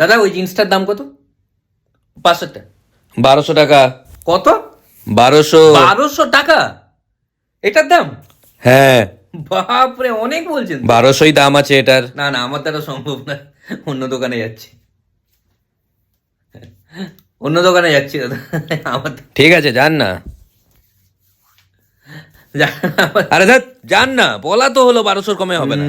দাদা ওই জিন্সটার দাম কত? পাঁচশোটা বারোশো টাকা। কত? বারোশো। বারোশো টাকা? এটার দাম? হ্যাঁ। বাপরে অনেক বলছেন। বারোশোই দাম আছে এটার। না না আমার দ্বারা সম্ভব না। অন্য দোকানে যাচ্ছি। অন্য দোকানে যাচ্ছি দাদা। আমার ঠিক আছে যান না। আরে যান না। বলা তো হলো বারোশোর কমে হবে না।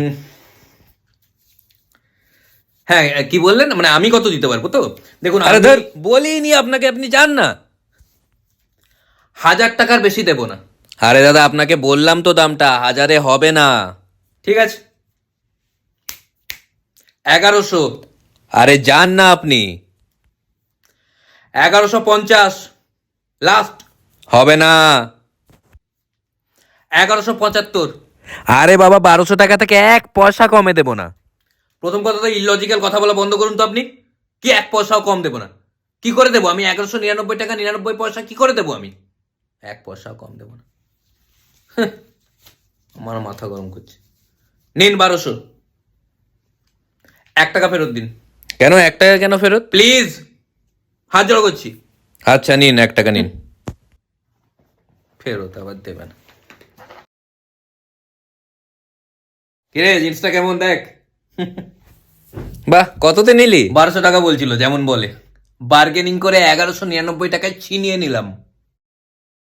হ্যাঁ কি বললেন? মানে আমি কত দিতে পারব তো? দেখুন আরে ধর। বলিনি আপনাকে আপনি যান না। হাজার টাকার বেশি দেবো না। আরে দাদা আপনাকে বললাম তো দামটা হাজারে হবে না। ঠিক আছে। এগারোশো। আরে যান না আপনি। এগারোশো পঞ্চাশ। লাস্ট হবে না। এগারোশো পঁচাত্তর। আরে বাবা বারোশো টাকা থেকে এক পয়সা কমে দেবো না। প্রথম কথা তো ইলজিক্যাল কথা বলা বন্ধ করুন তো আপনি। কি এক পয়সাও কম দেবো না। কি করে দেবো? আমি এগারোশো নিরানব্বই টাকা নিরানব্বই পয়সা কি করে দেবো আমি? এক পয়সাও কম দেবো না। হ্যাঁ, আমার মাথা গরম করছে। নিন বারোশো। এক টাকা ফেরত দিন। কেন? এক টাকা কেন ফেরত? প্লিজ হাত জড়ো করছি। আচ্ছা নিন এক টাকা নিন। ফেরত আবার দেবেন। কিরে জিনিসটা কেমন দেখ? বাহ, কততে নিলি? বারোশো টাকা বলছিল, যেমন বলে। বার্গেনিং করে এগারোশো নিরানব্বই টাকায় ছিনিয়ে নিলাম।